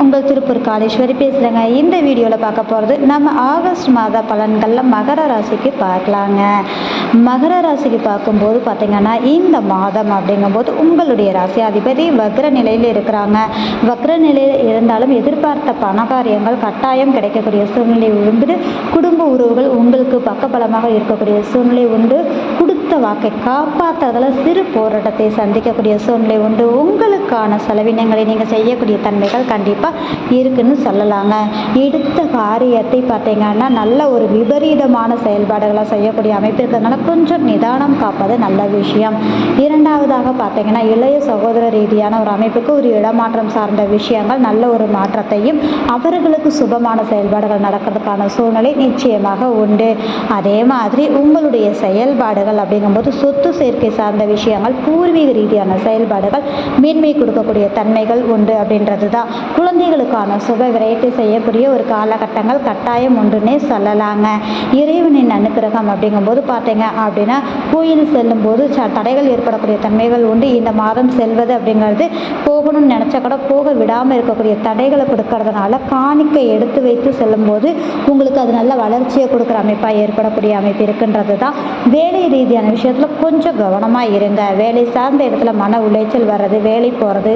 உங்கள் திருப்பூர் காலேஸ்வரி பேசுகிறேங்க இந்த வீடியோவில் பார்க்க போகிறது நம்ம ஆகஸ்ட் மாத பலன்களில் மகர ராசிக்கு பார்க்கலாங்க. மகர ராசிக்கு பார்க்கும்போது பார்த்திங்கன்னா இந்த மாதம் அப்படிங்கும்போது உங்களுடைய ராசி அதிபதி வக்ர நிலையில் இருக்கிறாங்க. வக்ர நிலையில் இருந்தாலும் எதிர்பார்த்த பணகாரியங்கள் கட்டாயம் கிடைக்கக்கூடிய சூழ்நிலை உண்டு. குடும்ப உறவுகள் உங்களுக்கு பக்கபலமாக இருக்கக்கூடிய சூழ்நிலை உண்டு. கொடுத்த வாக்கை காப்பாற்றுறதுல சிறு போராட்டத்தை சந்திக்கக்கூடிய சூழ்நிலை உண்டு. உங்களுக்கான செலவினங்களை நீங்கள் செய்யக்கூடிய தன்மைகள் கண்டிப்பாக இருக்குன்னு சொல்லலாங்க. எடுத்த காரியத்தை பார்த்தீங்கன்னா நல்ல ஒரு விபரீதமான செயல்பாடுகளை செய்யக்கூடிய அமைப்பு இருக்கிறதுனால கொஞ்சம் நிதானம் காப்பது நல்ல விஷயம். இரண்டாவதாக பார்த்தீங்கன்னா இளைய சகோதர ரீதியான ஒரு அமைப்புக்கு ஒரு இடமாற்றம் சார்ந்த விஷயங்கள் நல்ல ஒரு மாற்றத்தையும் அவர்களுக்கு சுபமான செயல்பாடுகள் நடக்கிறதுக்கான சூழ்நிலை நிச்சயமாக உண்டு. அதே மாதிரி உங்களுடைய செயல்பாடுகள் அப்படிங்கும்போது சொத்து சேர்க்கை சார்ந்த விஷயங்கள் பூர்வீக ரீதியான செயல்பாடுகள் மேன்மை கொடுக்கக்கூடிய தன்மைகள் உண்டு அப்படின்றது தான் குழந்தைகளுக்கான சுப விரயத்தை செய்யக்கூடிய ஒரு காலகட்டங்கள் கட்டாயம் ஒன்றுன்னே சொல்லலாங்க. இறைவனின் அனுக்கிரகம் அப்படிங்கும்போது பார்த்தீங்க அப்படின்னா கோயில் செல்லும்போது ச தடைகள் ஏற்படக்கூடிய தன்மைகள் உண்டு. இந்த மாதம் செல்வது அப்படிங்கிறது போகணும்னு நினச்சா கூட போக விடாமல் இருக்கக்கூடிய தடைகளை கொடுக்கறதுனால காணிக்கை எடுத்து வைத்து செல்லும்போது உங்களுக்கு அது நல்ல வளர்ச்சியை கொடுக்குற அமைப்பாக ஏற்படக்கூடிய அமைப்பு இருக்குன்றது தான் வேலை ரீதியான விஷயத்தில் கொஞ்சம் கவனமாக இருங்க. வேலை சார்ந்த இடத்துல மன உளைச்சல் வர்றது வேலை போகிறது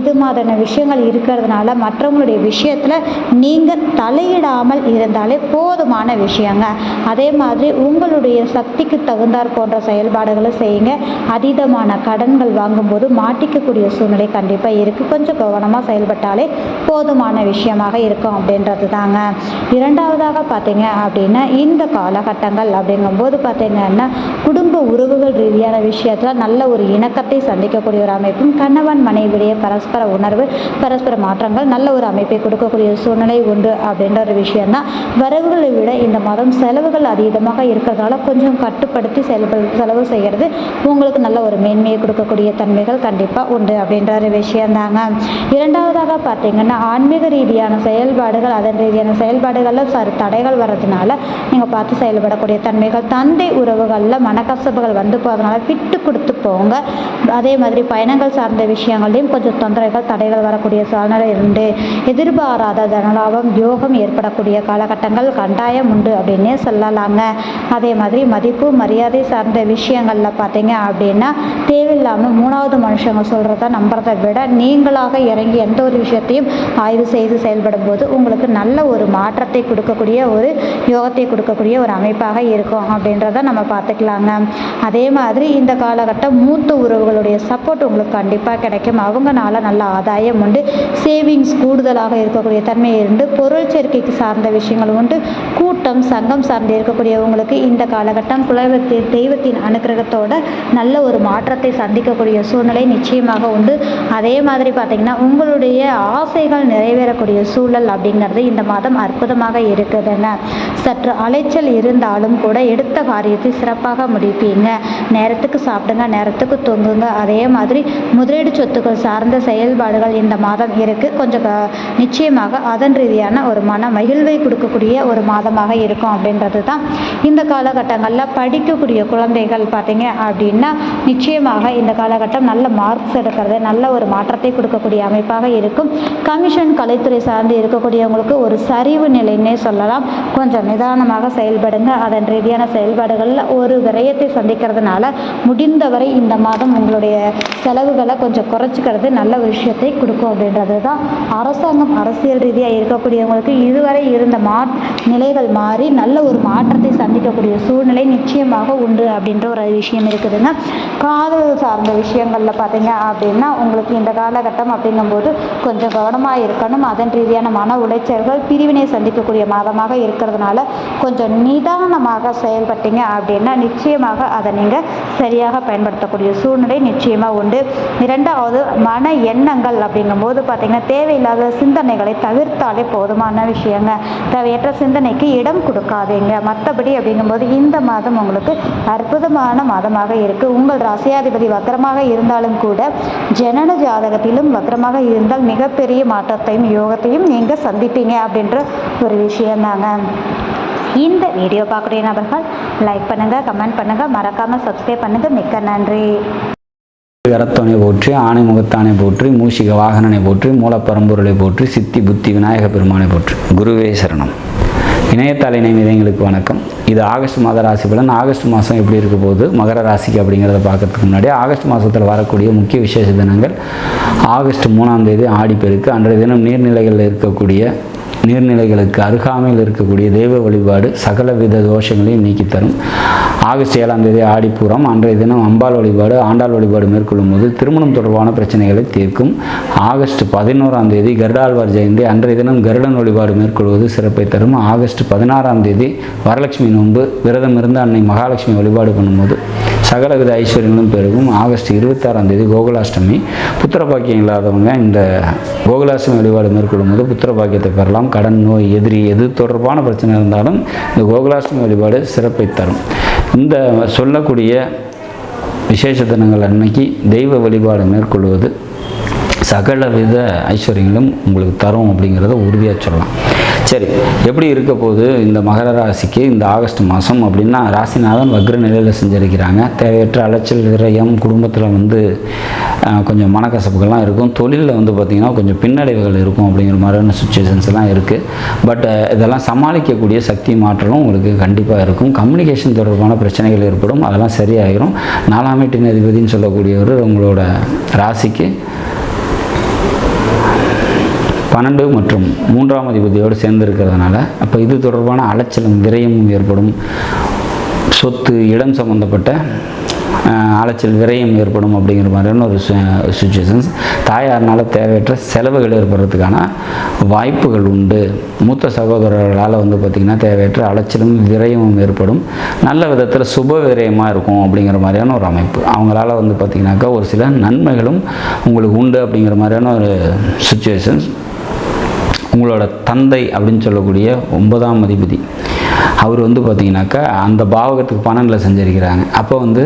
இது மாதிரியான விஷயங்கள் இருக்கிறதுனால மற்றவங்களுடைய விஷயத்தில் நீங்கள் தலையிடாமல் இருந்தாலே போதுமான விஷயங்க. அதே மாதிரி உங்களுடைய சக்திக்கு தகுந்தாற் போன்ற செயல்பாடுகளை செய்யுங்க. அதீதமான கடன்கள் வாங்கும்போது மாட்டிக்கக்கூடிய சூழ்நிலை கண்டிப்பாக இருக்குது கொஞ்சம் கவனமாக செயல்பட்டாலே போதுமான விஷயமாக இருக்கும் அப்படின்றது தாங்க இரண்டாவதாக பார்த்தீங்க அப்படின்னா இந்த காலகட்டங்கள் அப்படிங்கும்போது பார்த்தீங்கன்னா குடும்ப உறவுகள் ரீதியான விஷயத்தில் நல்ல ஒரு இணக்கத்தை சந்திக்கக்கூடிய ஒரு அமைப்பும் கணவன் மனைவிடைய பரஸ்பர உணர்வு பரஸ்பர மாற்றங்கள் நல்ல ஒரு அமைப்பை கொடுக்கக்கூடிய சூழ்நிலை உண்டு அப்படின்ற ஒரு விஷயம்தான். வரவுகளை விட இந்த மாதம் செலவுகள் அதீதமாக இருக்கிறதால கொஞ்சம் கட்டுப்படுத்தி செலவு செலவு செய்கிறது உங்களுக்கு நல்ல ஒரு மேன்மையை கொடுக்கக்கூடிய தன்மைகள் கண்டிப்பாக உண்டு அப்படின்ற ஒரு விஷயந்தாங்க இரண்டாவதாக பார்த்தீங்கன்னா ஆன்மீக ரீதியான செயல்பாடுகள் அதன் ரீதியான செயல்பாடுகளில் சரி தடைகள் வர்றதுனால நீங்கள் பார்த்து செயல்படக்கூடிய தன்மைகள் தந்தை உறவுகளில் மனக்கசப்புகள் வந்து போகிறதுனால விட்டு கொடுத்து போங்க. அதே மாதிரி பயணங்கள் சார்ந்த விஷயங்களையும் கொஞ்சம் தொந்தரவுகள் தடைகள் வரக்கூடிய சூழ்நிலை உண்டு. எதிர்பாராத தனலாபம் யோகம் ஏற்படக்கூடிய காலகட்டங்கள் கட்டாயம் உண்டு அப்படின்னே சொல்லலாங்க. அதே மாதிரி மதிப்பு மரியாதை சார்ந்த விஷயங்களில் பார்த்தீங்க அப்படின்னா தேவையில்லாமல் மூணாவது மனுஷங்க சொல்கிறத நம்புறதை விட நீங்களாக இறங்கி எந்த ஒரு விஷயத்தையும் ஆய்வு செய்து செயல்படும் போது உங்களுக்கு நல்ல ஒரு மாற்றத்தை கொடுக்கக்கூடிய ஒரு யோகத்தை கொடுக்கக்கூடிய ஒரு அமைப்பாக இருக்கும் அப்படின்றத நம்ம பார்த்துக்கலாங்க. அதே மாதிரி இந்த காலகட்டம் மூத்த உறவுகளுடைய சப்போர்ட் உங்களுக்கு கண்டிப்பாக கிடைக்கும். அவங்கனால நல்ல ஆதாயம் உண்டு. சேவிங்ஸ் கூடுதலாக இருக்கக்கூடிய தன்மை உண்டு பொருள் சேர்க்கைக்கு சார்ந்த விஷயங்கள் உண்டு. கூட்டம் சங்கம் சார்ந்து இருக்கக்கூடியவங்களுக்கு இந்த காலகட்டம் குலதெய்வத்தின் தெய்வத்தின் அனுக்கிரகத்தோட நல்ல ஒரு மாற்றத்தை சந்திக்கக்கூடிய சூழ்நிலை நிச்சயமாக உண்டு. அதே மாதிரி பார்த்தீங்கன்னா உங்களுடைய ஆசைகள் நிறைவேறக்கூடிய சூழல் அப்படிங்கிறது இந்த மாதம் அற்புதமாக இருக்குதுங்க. சற்று அலைச்சல் இருந்தாலும் கூட எடுத்த காரியத்தை சிறப்பாக முடிப்பீங்க. நேரத்துக்கு சாப்பிடுங்க நேரத்துக்கு தூங்குங்க. அதே மாதிரி முதலீடு சொத்துக்கள் சார்ந்த செயல்பாடுகள் இந்த மாதம் இருக்குது கொஞ்சம் க- நிச்சயமாக அதன் ரீதியான ஒரு மன மகிழ்வை கொடுக்கக்கூடிய ஒரு மாதமாக இருக்கும் அப்படின்றது தான் இந்த காலகட்டங்களில் படிக்கக்கூடிய குழந்தைகள் பார்த்தீங்க அப்படின்னா நிச்சயமாக இந்த காலகட்டம் நல்ல மார்க்ஸ் எடுக்கிறது நல்ல ஒரு மாற்றத்தை கொடுக்கக்கூடிய அமைப்பாக இருக்கும். கமிஷன் கலைத்துறை சார்ந்து இருக்கக்கூடியவங்களுக்கு ஒரு சரிவு நிலைன்னே சொல்லலாம். கொஞ்சம் நிதானமாக செயல்படுங்க. அதன் ரீதியான செயல்பாடுகளில் ஒரு விரயத்தை சந்திக்கிறதுனால முடிந்தவரை இந்த மாதம் உங்களுடைய செலவுகளை கொஞ்சம் குறைச்சிக்கிறது நல்ல விஷயத்தை கொடுக்கும் அப்படின்றது தான் அரசாங்கம் அரசியல் ரீதியாக இருக்கக்கூடியவங்களுக்கு இதுவரை இருந்த மா நிலைகள் மாறி நல்ல ஒரு மாற்றத்தை சந்திக்கக்கூடிய சூழ்நிலை நிச்சயமாக உண்டு அப்படின்ற ஒரு விஷயம் இருக்குதுங்க. காதல் சார்ந்த விஷயங்களில் பார்த்தீங்க அப்படின்னா உங்களுக்கு இந்த காலகட்டம் அப்படிங்கும்போது கொஞ்சம் கவனமாக இருக்கணும். அதன் ரீதியான மன உளைச்சல்கள் பிரிவினை சந்திக்கக்கூடிய மாதமாக இருக்கிறதுனால கொஞ்சம் நிதானமாக செயல்பட்டீங்க அப்படின்னா நிச்சயமாக அதை நீங்கள் சரியாக பயன்படுத்தக்கூடிய சூழ்நிலை நிச்சயமாக உண்டு. இரண்டாவது மன எண்ணங்கள் அப்படிங்கும்போது பார்த்தீங்கன்னா தேவை தேவையில்லாத சிந்தனைகளை தவிர்த்தாலே போதுமான விஷயங்க. தேவையற்ற சிந்தனைக்கு இடம் கொடுக்காதீங்க. மற்றபடி அப்படிங்கும்போது இந்த மாதம் உங்களுக்கு அற்புதமான மாதமாக இருக்கு. உங்கள் ராசியாதிபதி வக்கரமாக இருந்தாலும் கூட ஜனன ஜாதகத்திலும் வக்கரமாக இருந்தால் மிகப்பெரிய மாற்றத்தையும் யோகத்தையும் நீங்கள் சந்திப்பீங்க அப்படின்ற ஒரு விஷயந்தாங்க. இந்த வீடியோ பார்க்குற நபர்கள் லைக் பண்ணுங்கள் கமெண்ட் பண்ணுங்கள் மறக்காமல் சப்ஸ்கிரைப் பண்ணுங்கள் மிக்க நன்றி. கரத்தோனை போற்றி ஆணை முகத்தானை போற்றி மூஷிக வாகனனை போற்றி மூலப்பரம்பொருளை போற்றி சித்தி புத்தி விநாயக பெருமானை போற்றி. குருவே சரணம். இணையத்தாள இணைமிதங்களுக்கு வணக்கம். இது ஆகஸ்ட் மாத ராசி பலன். ஆகஸ்ட் மாதம் எப்படி இருக்க போகுது? மகர ராசிக்கு அப்படிங்கிறத பார்க்கறதுக்கு முன்னாடி ஆகஸ்ட் மாதத்தில் வரக்கூடிய முக்கிய விசேஷ தினங்கள் ஆகஸ்ட் மூணாம் தேதி ஆடிப்பெருக்கு. அன்றைய தினம் நீர்நிலைகளில் இருக்கக்கூடிய நீர்நிலைகளுக்கு அருகாமையில் இருக்கக்கூடிய தெய்வ வழிபாடு சகலவித தோஷங்களையும் நீக்கி தரும். ஆகஸ்ட் ஏழாம் தேதி ஆடிப்பூரம். அன்றைய தினம் அம்பாள் வழிபாடு ஆண்டாள் வழிபாடு மேற்கொள்ளும் போது திருமணம் தொடர்பான பிரச்சனைகளை தீர்க்கும். ஆகஸ்ட் பதினோராம் தேதி கருடாழ்வார் ஜெயந்தி. அன்றைய தினம் கருடன் வழிபாடு மேற்கொள்வது சிறப்பை தரும். ஆகஸ்ட் பதினாறாம் தேதி வரலட்சுமி நோன்பு விரதம் இருந்து அன்னை மகாலட்சுமி வழிபாடு பண்ணும்போது சகலவித ஐஸ்வர்யங்களும் பெருகும். ஆகஸ்ட் இருபத்தாறாம் தேதி கோகுலாஷ்டமி. புத்திரபாக்கியம் இல்லாதவங்க இந்த கோகுலாஷ்டமி வழிபாடு மேற்கொள்ளும் போது பெறலாம். கடன் நோய் எதிரி எது தொடர்பான பிரச்சனை இருந்தாலும் இந்த கோகுலாஷ்டமி வழிபாடு சிறப்பை தரும். இந்த சொல்லக்கூடிய விசேஷ தினங்கள் அன்னைக்கு தெய்வ வழிபாடு மேற்கொள்வது சகலவித ஐஸ்வர்யங்களும் உங்களுக்கு தரும் அப்படிங்கிறத உறுதியாக சொல்லலாம். சரி எப்படி இருக்க போகுது இந்த மகர ராசிக்கு இந்த ஆகஸ்ட் மாதம் அப்படின்னா ராசிநாதன் வக்ர நிலையில் செஞ்சிருக்கிறாங்க. தேவையற்ற அலைச்சல் விரயம் குடும்பத்தில் வந்து கொஞ்சம் மனக்கசப்புகள்லாம் இருக்கும். தொழிலில் வந்து பார்த்திங்கன்னா கொஞ்சம் பின்னடைவுகள் இருக்கும் அப்படிங்கிற மாதிரியான சுச்சுவேஷன்ஸ் எல்லாம் இருக்குது பட் இதெல்லாம் சமாளிக்கக்கூடிய சக்தி மாற்றலும் உங்களுக்கு கண்டிப்பாக இருக்கும். கம்யூனிகேஷன் தொடர்பான பிரச்சனைகள் ஏற்படும். அதெல்லாம் சரியாயிரும். நாலாம் வீட்டின் அதிபதினு சொல்லக்கூடியவர் உங்களோட ராசிக்கு பன்னெண்டு மற்றும் மூன்றாம் அதிபதியோடு சேர்ந்திருக்கிறதுனால அப்போ இது தொடர்பான அலைச்சலும் விரயமும் ஏற்படும். சொத்து இடம் சம்மந்தப்பட்ட அலைச்சல் விரயம் ஏற்படும் அப்படிங்கிற மாதிரியான ஒரு சுச்சுவேஷன்ஸ் தாயார்னால தேவையற்ற செலவுகள் ஏற்படுறதுக்கான வாய்ப்புகள் உண்டு. மூத்த சகோதரர்களால் வந்து பார்த்திங்கன்னா தேவையற்ற அலைச்சலும் விரயமும் ஏற்படும். நல்ல விதத்தில் சுப விரயமாக இருக்கும் அப்படிங்கிற மாதிரியான ஒரு அமைப்பு. அவங்களால வந்து பார்த்திங்கனாக்கா ஒரு சில நன்மைகளும் உங்களுக்கு உண்டு அப்படிங்கிற மாதிரியான ஒரு சுச்சுவேஷன்ஸ் உங்களோட தந்தை அப்படின்னு சொல்லக்கூடிய ஒன்பதாம் அதிபதி. அவர் வந்து பார்த்தீங்கன்னாக்கா அந்த பாவகத்துக்கு பன்னெண்டில் செஞ்சிருக்கிறாங்க. அப்போ வந்து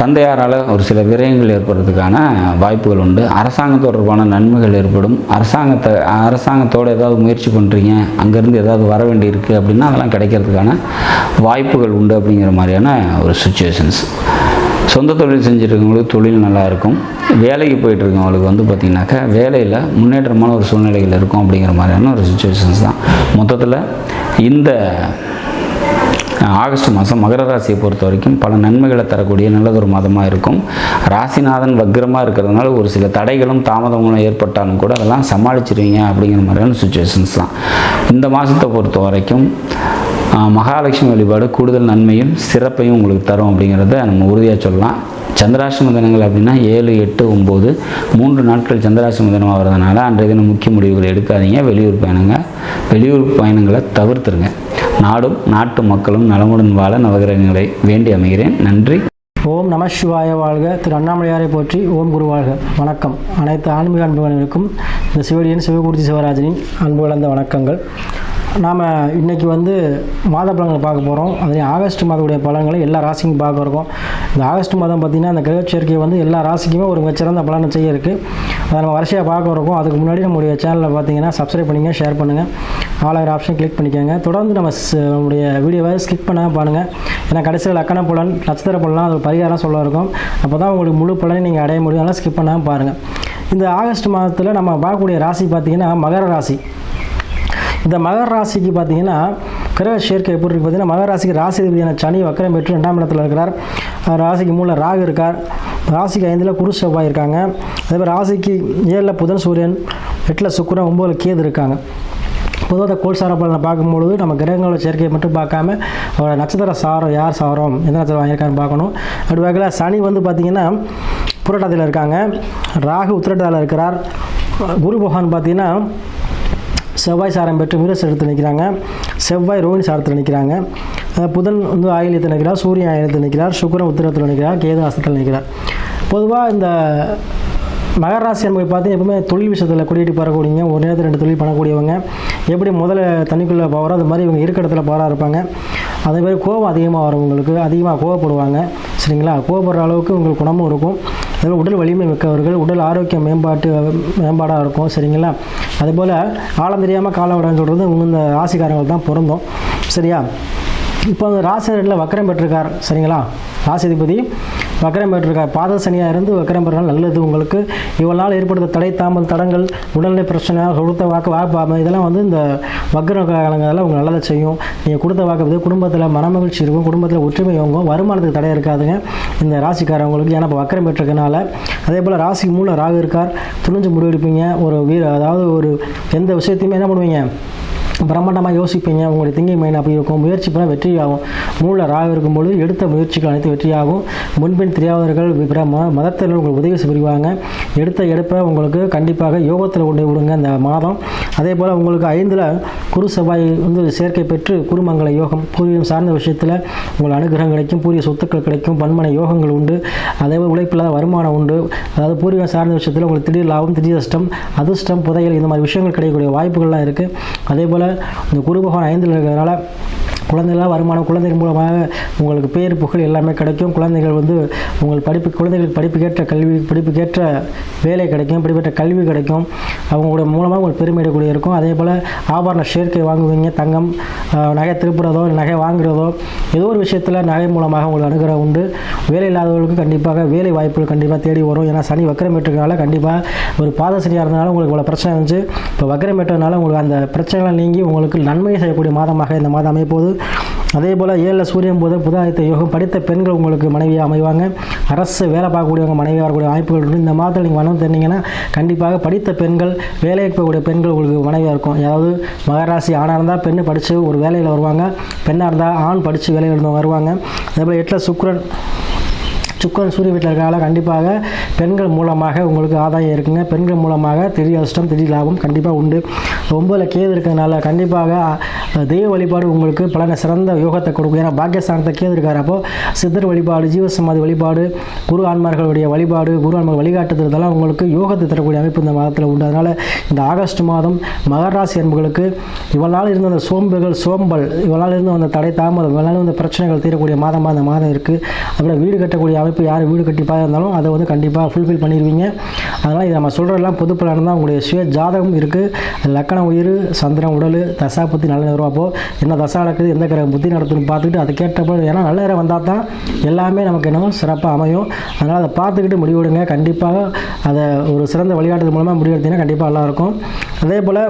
தந்தையாரால் ஒரு சில விரயங்கள் ஏற்படுறதுக்கான வாய்ப்புகள் உண்டு. அரசாங்கம் தொடர்பான நன்மைகள் ஏற்படும். அரசாங்கத்தை அரசாங்கத்தோடு ஏதாவது முயற்சி பண்ணுறீங்க அங்கேருந்து ஏதாவது வர வேண்டியிருக்கு அப்படின்னா அதெல்லாம் கிடைக்கிறதுக்கான வாய்ப்புகள் உண்டு அப்படிங்கிற மாதிரியான ஒரு சுச்சுவேஷன்ஸ் சொந்த தொழில் செஞ்சுருக்கவங்களுக்கு தொழில் நல்லா இருக்கும் வேலைக்கு போயிட்டுருக்கவங்களுக்கு வந்து பார்த்திங்கனாக்கா வேலையில் முன்னேற்றமான ஒரு சூழ்நிலைகள் இருக்கும் அப்படிங்கிற மாதிரியான ஒரு சுச்சுவேஷன்ஸ் தான். மொத்தத்தில் இந்த ஆகஸ்ட் மாதம் மகர ராசியை பொறுத்த வரைக்கும் பல நன்மைகளை தரக்கூடிய நல்லதொரு மாதமாக இருக்கும். ராசிநாதன் வக்ரமாக இருக்கிறதுனால ஒரு சில தடைகளும் தாமதங்களும் ஏற்பட்டாலும் கூட அதெல்லாம் சமாளிச்சிருவீங்க அப்படிங்கிற மாதிரியான சுச்சுவேஷன்ஸ் தான். இந்த மாதத்தை பொறுத்த வரைக்கும் மகாலட்சுமி வழிபாடு கூடுதல் நன்மையும் சிறப்பையும் உங்களுக்கு தரும் அப்படிங்கிறத நம்ம உறுதியாக சொல்லலாம். சந்திராசிரம தினங்கள் அப்படின்னா ஏழு எட்டு ஒம்பது மூன்று நாட்கள் சந்திராசிரம தினம் வர்றதுனால அன்றைய தினம் முக்கிய முடிவுகள் எடுக்காதீங்க. வெளியூர் பயணங்க வெளியூர் பயணங்களை தவிர்த்துருங்க. நாடும் நாட்டு மக்களும் நலமுடன் வாழ நவகிரகங்களை வேண்டி அமைகிறேன். நன்றி. ஓம் நம சிவாய வாழ்க. திரு அண்ணாமலையாரை போற்றி ஓம் குரு வாழ்க. வணக்கம். அனைத்து ஆன்மீக அன்புகளுக்கும் இந்த சிவடியின் சிவகுருதி சிவராஜனின் அன்பு வளர்ந்த வணக்கங்கள். நாம் இன்றைக்கி வந்து மாத பலன்களை பார்க்க போகிறோம் அதே ஆகஸ்ட் மாதத்துடைய பலன்களை எல்லா ராசிக்கும் பார்க்க இருக்கோம். இந்த ஆகஸ்ட் மாதம் பார்த்திங்கன்னா அந்த கிரக சேர்க்கை வந்து எல்லா ராசிக்குமே ஒரு மிகச்சிறந்த பலனை செய்ய இருக்குது அதை நம்ம வரிசையாக பார்க்க இருக்கோம். அதுக்கு முன்னாடி நம்முடைய சேனலில் பார்த்தீங்கன்னா சப்ஸ்கிரைப் பண்ணுங்கள் ஷேர் பண்ணுங்கள் ஆலாயிரம் ஆப்ஷன் கிளிக் பண்ணிக்கோங்க. தொடர்ந்து நம்ம நம்முடைய வீடியோவை ஸ்கிப் பண்ணாமல் பாருங்கள் ஏன்னா கடைசியில் லக்கண பலன் நட்சத்திர பலன் அது பரிகாரம் சொல்ல இருக்கும். அப்போ தான் உங்களுக்கு முழு பலனை நீங்கள் அடைய முடியும். அதனால் ஸ்கிப் பண்ணாமல் பாருங்கள் இந்த ஆகஸ்ட் மாதத்தில் நம்ம பார்க்கக்கூடிய ராசி பார்த்தீங்கன்னா மகர ராசி. இந்த மகர ராசிக்கு பார்த்தீங்கன்னா கிரக சேர்க்கை எப்படி இருக்குது பார்த்தீங்கன்னா மகர ராசிக்கு ராசி சனி வக்கரம் பெற்று ரெண்டாம் இடத்துல இருக்கிறார். ராசிக்கு மூல ராகு இருக்கார். ராசிக்கு ஐந்தில் குரு செவ்வாய் இருக்காங்க. அதே மாதிரி ராசிக்கு ஏழில் புதன் சூரியன் எட்டில் சுக்கரன் ஒம்பதில் கேது இருக்காங்க. பொதுவாக கோல்சார பலனை பார்க்கும்பொழுது நம்ம கிரகங்களோட சேர்க்கையை மட்டும் பார்க்காம அவரோட நட்சத்திர சாரம் யார் சாரம் எந்த நட்சத்திரம் வாங்கியிருக்கான்னு பார்க்கணும். அப்படி வகையில் சனி வந்து பார்த்திங்கன்னா புரட்டாதியில் இருக்காங்க. ராகு உத்திரட்டாதியில் இருக்கிறார். குரு பகவான் பார்த்தீங்கன்னா செவ்வாய் சாரம் பெற்று மிருஸ் எடுத்து நிற்கிறாங்க. செவ்வாய் ரோஹிணி சாரத்தில் நிற்கிறாங்க. புதன் வந்து ஆயிலத்தில் நிற்கிறார் சூரியன் ஆயிலத்தில் நிற்கிறார் சுக்கரன் உத்திரத்தில் நிற்கிறார் கேது அஸ்தத்தில் நிற்கிறார். பொதுவாக இந்த மகர ராசி என்பது பார்த்தீங்கன்னா எப்பவுமே தொழில் விஷயத்தில் கொடியேட்டி பறக்கூடியவங்க ஒரு நேரத்தில் ரெண்டு தொழில் பண்ணக்கூடியவங்க எப்படி முதல்ல தண்ணிக்குள்ளே பவரோ அது மாதிரி இவங்க இருக்க இடத்துல பவராக இருப்பாங்க. அதே மாதிரி கோபம் அதிகமாக வரும் உங்களுக்கு அதிகமாக கோவப்படுவாங்க. சரிங்களா? கோவப்படுற அளவுக்கு உங்களுக்கு குணமும் இருக்கும். அதனால் உடல் வலிமை மிக்கவர்கள் உடல் ஆரோக்கிய மேம்பாட்டு மேம்பாடாக இருக்கும் சரிங்களா? அதுபோல் ஆழம் தெரியாமல் கால விடன்னு சொல்கிறது இந்த ராசிக்காரங்களுக்கு தான் பொருந்தும் சரியா? இப்போ அந்த ராசி ரெண்டில் வக்கரம் பெற்றிருக்கார் சரிங்களா? ராசிதிபதி வக்கரம் பெற்றிருக்க பாத சனியாக இருந்து வக்கரம் பெறனால நல்லது உங்களுக்கு. இவ்வளோ நாள் ஏற்படுத்த தடை தாமல் தடங்கள் உடல்நிலை பிரச்சனை கொடுத்த வாக்கு வாக்கு இதெல்லாம் வந்து இந்த வக்கர காலங்களில் உங்களுக்கு நல்லதை செய்யும். நீங்கள் கொடுத்த வாக்கு வந்து குடும்பத்தில் மனமகிழ்ச்சி இருக்கும் குடும்பத்தில் ஒற்றுமை வாங்கும் வருமானத்துக்கு தடை இருக்காதுங்க. இந்த ராசிக்காரவங்களுக்கு ஏன்னா இப்போ வக்கரம் பெற்றிருக்கனால அதே போல் ராசி மூல ராகு இருக்கார் துணிஞ்சு முடிவெடுப்பீங்க. ஒரு வீர அதாவது ஒரு எந்த விஷயத்தையுமே என்ன பண்ணுவீங்க? பிரம்மாண்டமாக யோசிப்பீங்க. உங்களுடைய திங்கிங் மைண்ட் அப்படி இருக்கும். முயற்சி பண்ணால் வெற்றியாகும். மூல ராக இருக்கும்போது எடுத்த முயற்சிகள் அனைத்து வெற்றியாகும். முன்பின் தெரியாதவர்கள் பிற மதத்தில் உங்களுக்கு உதவி புரிவாங்க எடுத்த எடுப்பை உங்களுக்கு கண்டிப்பாக யோகத்தில் கொண்டு விடுங்க இந்த மாதம். அதே போல் உங்களுக்கு ஐந்தில் குரு செவ்வாய் வந்து சேர்க்கை பெற்று குருமங்கல யோகம் பூர்வீகம் சார்ந்த விஷயத்தில் உங்களுக்கு அனுகிரகம் கிடைக்கும். பூரிய சொத்துக்கள் கிடைக்கும். பன்மனை யோகங்கள் உண்டு. அதே போல் உழைப்பில்லாத வருமானம் உண்டு. அதாவது பூர்வீகம் சார்ந்த விஷயத்தில் உங்களுக்கு திடீர் லாபம் திடீர் அஷ்டம் அதிர்ஷ்டம் புதையல் இந்த மாதிரி விஷயங்கள் கிடைக்கக்கூடிய வாய்ப்புகள்லாம் இருக்குது அதே போல் இந்த குரு பகவான் ஐந்தில் இருக்கிறதுனால குழந்தைகளாக வருமானம் குழந்தைகள் மூலமாக உங்களுக்கு பேர் புகழ் எல்லாமே கிடைக்கும். குழந்தைகள் வந்து உங்கள் படிப்பு குழந்தைகளுக்கு படிப்புக்கேற்ற கல்வி படிப்புக்கேற்ற வேலை கிடைக்கும் படிப்பேற்ற கல்வி கிடைக்கும். அவங்களோட மூலமாக உங்களுக்கு பெருமை இருக்கும். அதே போல் ஆபரண சேர்க்கை வாங்குவீங்க தங்கம் நகை திருப்புறதோ நகை வாங்குறதோ ஏதோ ஒரு விஷயத்தில் நகை மூலமாக உங்களுக்கு அனுகிறம் உண்டு. வேலை இல்லாதவர்களுக்கு கண்டிப்பாக வேலை வாய்ப்புகள் கண்டிப்பாக தேடி வரும். ஏன்னா சனி வக்கரமேட்டுறதுனால கண்டிப்பாக ஒரு பாத சனியாக இருந்தனால உங்களுக்கு இவ்வளோ பிரச்சனை இருந்துச்சு. இப்போ வக்கரமேட்டதுனால உங்களுக்கு அந்த பிரச்சனைகள் நீங்கி உங்களுக்கு நன்மை செய்யக்கூடிய மாதமாக இந்த மாதம் அமைப்போது அதே போல் ஏழில் சூரியன் போது புதாயத்த யோகம் படித்த பெண்கள் உங்களுக்கு மனைவியாக அமைவாங்க. அரசு வேலை பார்க்கக்கூடியவங்க மனைவியாக வரக்கூடிய வாய்ப்புகள் உண்டு. இந்த மாதத்தில் நீங்கள் மனம் தெரிஞ்சிங்கன்னா கண்டிப்பாக படித்த பெண்கள் வேலைக்கு போகக்கூடிய பெண்கள் உங்களுக்கு மனைவியாக இருக்கும். அதாவது மகராசி ஆணாக இருந்தால் பெண்ணு படித்து ஒரு வேலையில் வருவாங்க. பெண்ணாக இருந்தால் ஆண் படித்து வேலையில் இருந்து வருவாங்க. அதே போல் எட்டில் சுக்ரன் சுக்கரன் சூரிய வீட்டில் இருக்கிறனால கண்டிப்பாக பெண்கள் மூலமாக உங்களுக்கு ஆதாயம் இருக்குங்க. பெண்கள் மூலமாக திடீர் அதிர்ஷ்டம் திடீர் லாபம் கண்டிப்பாக உண்டு. ஒம்பதில் கேது இருக்கிறதுனால கண்டிப்பாக தெய்வ வழிபாடு உங்களுக்கு பல சிறந்த யோகத்தை கொடுக்கும். ஏன்னா பாக்கியஸ்தானத்தை கேது இருக்கார். அப்போ சித்தர் வழிபாடு ஜீவசமாதி வழிபாடு குரு ஆன்மார்களுடைய வழிபாடு குரு ஆன்மார்கள் வழிகாட்டுதல் உங்களுக்கு யோகத்தை தரக்கூடிய அமைப்பு இந்த மாதத்தில் உண்டு. அதனால் இந்த ஆகஸ்ட் மாதம் மகராசி அன்புகளுக்கு நாள் இருந்த அந்த சோம்புகள் சோம்பல் இவ்வளோ நாள் இருந்த அந்த தடை தாமதம் இவ்வளோ நாள் இருந்த பிரச்சனைகள் தீரக்கூடிய மாதமாக அந்த மாதம் இருக்குது அதில் வீடு கட்டக்கூடிய அமைப்பு யார் வீடு கட்டிப்பாக இருந்தாலும் அதை வந்து கண்டிப்பாக ஃபுல்ஃபில் பண்ணிடுவீங்க அதனால் இது நம்ம சொல்கிறதெல்லாம் பொது பலன் தான். உங்களுடைய சுய ஜாதகம் இருக்குது லக்கணம் உயிர் சந்திரன் உடல் தசா புத்தி நல்ல நேரம். அப்போது என்ன தசா நடக்குது எந்த கிரக புத்தி நடத்துன்னு பார்த்துக்கிட்டு அது கேட்டப்போ ஏன்னா நல்ல நேரம் வந்தால் தான் எல்லாமே நமக்கு என்னமோ சிறப்பாக அமையும். அதனால் அதை பார்த்துக்கிட்டு முடிவெடுங்க. கண்டிப்பாக அதை ஒரு சிறந்த வழிகாட்டுதல் மூலமாக முடிவெடுத்தீங்கன்னா கண்டிப்பாக நல்லாயிருக்கும் அதே போல்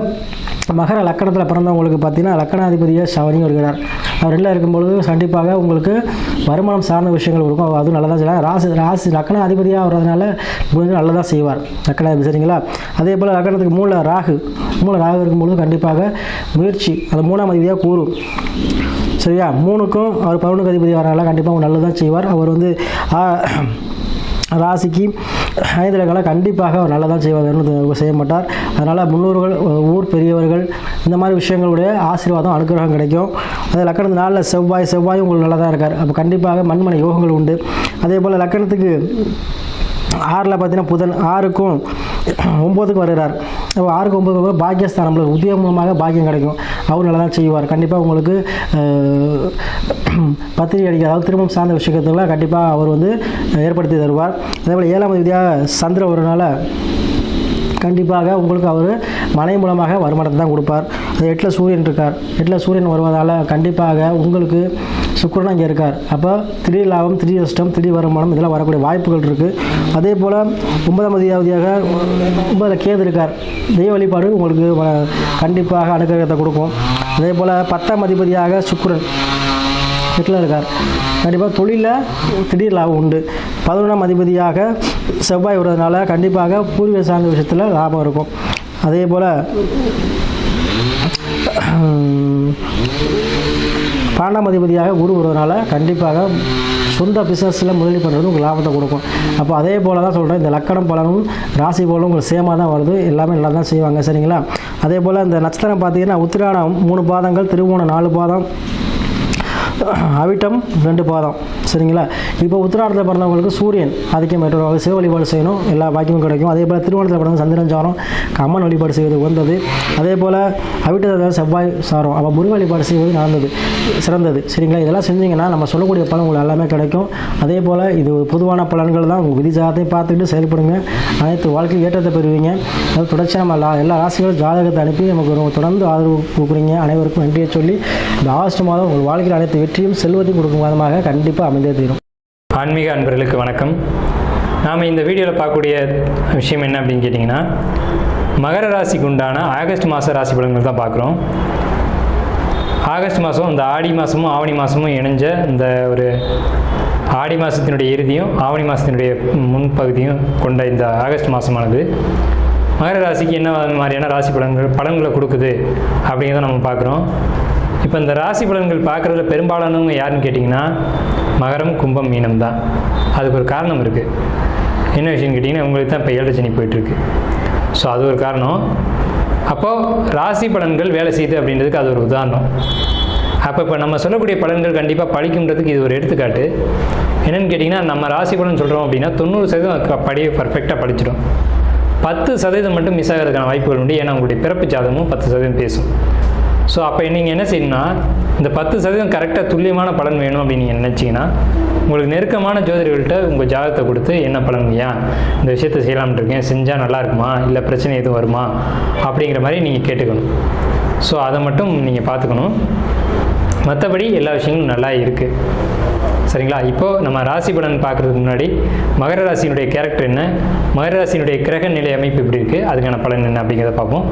மகர லக்கணத்தில் பிறந்தவங்களுக்கு பார்த்தீங்கன்னா லக்கணாதிபதியாக சவனியும் இருக்கிறார். அவர் ரெண்டில் இருக்கும்பொழுது கண்டிப்பாக உங்களுக்கு வருமானம் சார்ந்த விஷயங்கள் இருக்கும். அதுவும் நல்லதாக செய்யலாம் ராசி ராசி லக்கண அதிபதியாக வர்றதுனால கொஞ்சம் நல்லதாக செய்வார். லக்கணாதிபதி சரிங்களா? அதே போல் லக்கணத்துக்கு மூல ராகு மூல ராகு இருக்கும்பொழுது கண்டிப்பாக முயற்சி அது மூணாம் அதிபதியாக கூறும் சரியா? மூணுக்கும் அவர் பதினொன்று அதிபதி வரனால கண்டிப்பாக அவங்க நல்லதான் செய்வார். அவர் வந்து ராசிக்கு ஐந்து கண்டிப்பாக அவர் நல்லதான் செய்வார் செய்ய மாட்டார். அதனால் முன்னோர்கள் ஊர் பெரியவர்கள் இந்த மாதிரி விஷயங்களுடைய ஆசீர்வாதம் அனுகிரகம் கிடைக்கும். அது லக்கணத்து நாளில் செவ்வாய் செவ்வாய் உங்களுக்கு நல்லதாக இருக்கார். அப்போ கண்டிப்பாக மண்மனை யோகங்கள் உண்டு. அதே போல் லக்கணத்துக்கு ஆறில் பார்த்தீங்கன்னா புதன் ஆறுக்கும் ஒம்போதுக்கும் வருகிறார். அப்போ ஆறுக்கு ஒம்பது பாக்கியஸ்தான் நம்மளுக்கு உத்தியோகம் மூலமாக பாக்கியம் கிடைக்கும். அவர் நல்லா தான் செய்வார். கண்டிப்பாக உங்களுக்கு பத்திரிகை அடிக்க அதாவது திருமணம் சார்ந்த விஷயத்துக்கெல்லாம் கண்டிப்பாக அவர் வந்து ஏற்படுத்தி தருவார். அதே போல் ஏழாம் விதியாக சந்திர வரனால கண்டிப்பாக உங்களுக்கு அவர் மனை மூலமாக வருமானத்தை தான் கொடுப்பார். அது எட்டில் சூரியன் இருக்கார். எட்டில் சூரியன் வருவதால் கண்டிப்பாக உங்களுக்கு சுக்கரன் அங்கே இருக்கார். அப்போ திடீர் லாபம் திடீர் நஷ்டம் திடீர் வருமானம் இதெல்லாம் வரக்கூடிய வாய்ப்புகள் இருக்குது அதே போல் ஒன்பதாம் அதிகாவதியாக ஒன்பதில் கேது இருக்கார். தெய்வ வழிபாடு உங்களுக்கு கண்டிப்பாக அனுகிரகத்தை கொடுக்கும். அதே போல் பத்தாம் அதிபதியாக சுக்கரன். எட்டில் இருக்கார். கண்டிப்பாக தொழிலில் திடீர் லாபம் உண்டு. பதினொன்றாம் அதிபதியாக செவ்வாய் விடுறதுனால கண்டிப்பாக பூர்வீக சார்ந்த விஷயத்தில் லாபம் இருக்கும். அதே போல் பன்னெண்டாம் அதிபதியாக குரு வருவதனால கண்டிப்பாக சொந்த பிஸ்னஸில் முதலீடு பண்ணுறது உங்களுக்கு லாபத்தை கொடுக்கும். அப்போ அதே போல் தான் சொல்கிறேன் இந்த லக்கணம் பலனும் ராசி போலும் உங்களுக்கு சேமாக தான் வருது. எல்லாமே நல்லா தான் செய்வாங்க சரிங்களா? அதே போல் இந்த நட்சத்திரம் பார்த்தீங்கன்னா உத்திராடம் மூணு பாதங்கள் திருவோணம் நாலு பாதம் அவிட்டம் ரெண்டு பாதம். சரிங்களா? இப்போ உத்திராடத்தில் பிறந்தவங்களுக்கு சூரியன் ஆதிக்கம் பெற்றவர்கள் சிவ வழிபாடு செய்யணும். எல்லா பாக்கியமும் கிடைக்கும். அதே போல் திருவோணத்தில் பிறந்த சந்திரன் சாரம் கம்மன் வழிபாடு செய்வது உகந்தது. அதே போல் அவிட்டத்தில் செவ்வாய் சாரம். அப்போ முருக வழிபாடு செய்வது நடந்தது சிறந்தது. சரிங்களா? இதெல்லாம் செஞ்சீங்கன்னா நம்ம சொல்லக்கூடிய பலன் உங்களுக்கு எல்லாமே கிடைக்கும். அதே போல் இது பொதுவான பலன்கள் தான். உங்கள் விதி ஜாதகத்தை பார்த்துக்கிட்டு செயல்படுங்க. அனைத்து வாழ்க்கையில் ஏற்றத்தை பெறுவீங்க. அதாவது தொடர்ச்சியாக நம்ம எல்லா ராசிகளும் ஜாதகத்தை அனுப்பி நமக்கு தொடர்ந்து ஆதரவு கொடுக்குறீங்க. அனைவருக்கும் நன்றியை சொல்லி இந்த ஆகஸ்ட் மாதம் உங்கள் வாழ்க்கையில் அனைத்து வெற்றியும் செல்வத்தையும் கொடுக்கும் விதமாக கண்டிப்பாக அமைந்தே தீரும். ஆன்மீக அன்பர்களுக்கு வணக்கம். நாம் இந்த வீடியோவில் பார்க்கக்கூடிய விஷயம் என்ன அப்படின்னு கேட்டிங்கன்னா மகர ராசிக்கு உண்டான ஆகஸ்ட் மாத ராசி பலன்கள் தான் பார்க்குறோம். ஆகஸ்ட் மாதம் இந்த ஆடி மாதமும் ஆவணி மாதமும் இணைஞ்ச இந்த ஒரு ஆடி மாதத்தினுடைய இறுதியும் ஆவணி மாதத்தினுடைய முன்பகுதியும் கொண்ட இந்த ஆகஸ்ட் மாதமானது மகர ராசிக்கு என்ன மாதிரியான ராசி பலன்கள் பலன்களை கொடுக்குது அப்படிங்கிறத நம்ம பார்க்குறோம். இப்போ இந்த ராசி பலன்கள் பார்க்குறதுல பெரும்பாலானவங்க யாருன்னு கேட்டிங்கன்னா மகரம் கும்பம் மீனம் தான். அதுக்கு ஒரு காரணம் இருக்குது என்ன விஷயம்னு கேட்டிங்கன்னா உங்களுக்கு தான் இப்போ ஏழரை சனி போயிட்டுருக்கு. ஸோ அது ஒரு காரணம். அப்போது ராசி பலன்கள் வேலை செய்யுது அப்படின்றதுக்கு அது ஒரு உதாரணம். அப்போ இப்போ நம்ம சொல்லக்கூடிய பலன்கள் கண்டிப்பாக பழிக்குன்றதுக்கு இது ஒரு எடுத்துக்காட்டு. என்னென்னு கேட்டிங்கன்னா நம்ம ராசி பலன் சொல்கிறோம் அப்படின்னா தொண்ணூறு சதவீதம் படி பர்ஃபெக்டாக படிச்சிடும் பத்து சதவீதம் மட்டும் மிஸ் ஆகிறதுக்கான வாய்ப்புகள் உண்டு. ஏன்னா உங்களுடைய பிறப்பு ஜாதகமும் பத்து சதவீதம் பேசும். ஸோ அப்போ நீங்கள் என்ன செய்யணும்னா இந்த பத்து சதவீதம் கரெக்டாக துல்லியமான பலன் வேணும் அப்படின்னு நீங்கள் நினச்சிங்கன்னா உங்களுக்கு நெருக்கமான ஜோதிடர்கள்ட்ட உங்கள் ஜாதகத்தை கொடுத்து என்ன பலன் ஏன் இந்த விஷயத்தை செய்யலாம்னு இருக்கேன். செஞ்சால் நல்லா இருக்குமா? இல்லை பிரச்சனை எதுவும் வருமா? அப்படிங்கிற மாதிரி நீங்கள் கேட்டுக்கணும். ஸோ அதை மட்டும் நீங்கள் பார்த்துக்கணும். மற்றபடி எல்லா விஷயங்களும் நல்லா இருக்குது சரிங்களா? இப்போது நம்ம ராசி பலன் பார்க்குறதுக்கு முன்னாடி மகர ராசியினுடைய கேரக்டர் என்ன? மகர ராசியினுடைய கிரக நிலை அமைப்பு எப்படி இருக்குது அதுக்கான பலன் என்ன அப்படிங்கிறத பார்ப்போம்.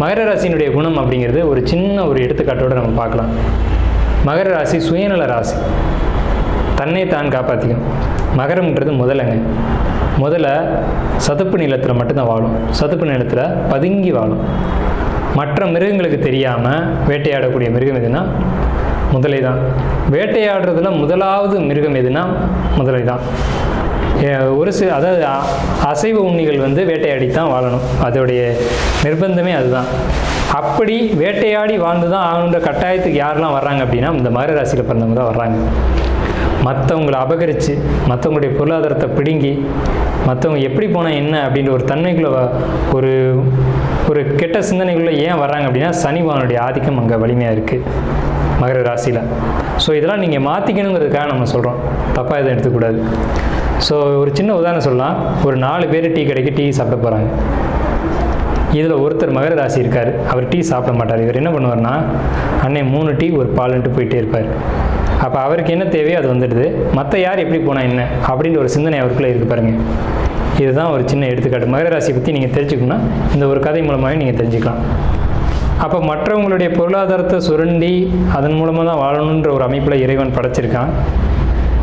மகர ராசியினுடைய குணம் அப்படிங்கிறது ஒரு சின்ன ஒரு எடுத்துக்காட்டோடு நம்ம பார்க்கலாம். மகர ராசி சுயநல ராசி. தன்னை தான் காப்பாற்றிக்கும் மகரம்ன்றது முதலங்க. முதல்ல சதுப்பு நிலத்தில் மட்டும்தான் வாழும். சதுப்பு நிலத்தில் பதுங்கி வாழும். மற்ற மிருகங்களுக்கு தெரியாமல் வேட்டையாடக்கூடிய மிருகம் எதுனா முதலை தான் வேட்டையாடுறதுல முதலாவது மிருகம் எதுனா முதலை தான் ஒரு சில அதாவது அசைவ உண்ணிகள் வந்து வேட்டையாடி தான் வாழணும். அதோடைய நிர்பந்தமே அதுதான். அப்படி வேட்டையாடி வாழ்ந்து தான் ஆகணுன்ற கட்டாயத்துக்கு யாரெல்லாம் வர்றாங்க அப்படின்னா இந்த மகர ராசியில் பிறந்தவங்க தான் வர்றாங்க. மற்றவங்களை அபகரித்து மற்றவங்களுடைய பொருளாதாரத்தை பிடுங்கி மற்றவங்க எப்படி போனால் என்ன அப்படின்ற ஒரு தன்மைக்குள்ளே ஒரு ஒரு கெட்ட சிந்தனைக்குள்ளே ஏன் வர்றாங்க அப்படின்னா சனி பகவானுடைய ஆதிக்கம் அங்கே வலிமையாக இருக்குது மகர ராசியில். ஸோ இதெல்லாம் நீங்கள் மாற்றிக்கணுங்கிறதுக்காக நம்ம சொல்கிறோம் தப்பாக எதுவும் எடுத்துக்கூடாது ஸோ ஒரு சின்ன உதாரணம் சொல்லலாம். ஒரு நாலு பேர் டீ கடைக்கு டீ சாப்பிட போகிறாங்க இதில் ஒருத்தர் மகர ராசி இருக்கார். அவர் டீ சாப்பிட மாட்டார். இவர் என்ன பண்ணுவார்னா அன்னை மூணு டீ ஒரு பாலுன்ட்டு போயிட்டே இருப்பார். அப்போ அவருக்கு என்ன தேவையோ அது வந்துடுது. மற்ற யார் எப்படி போனால் என்ன அப்படின்ற ஒரு சிந்தனை அவருக்குள்ளே இருக்கு பாருங்கள் இதுதான் ஒரு சின்ன எடுத்துக்காட்டு. மகர ராசியை பற்றி நீங்கள் தெரிஞ்சுக்கணும்னா இந்த ஒரு கதை மூலமாகவே நீங்கள் தெரிஞ்சுக்கலாம். அப்போ மற்றவங்களுடைய பொருளாதாரத்தை சுரண்டி அதன் மூலமாக தான் வாழணுன்ற ஒரு அமைப்பில் இறைவன் படைச்சிருக்கான்.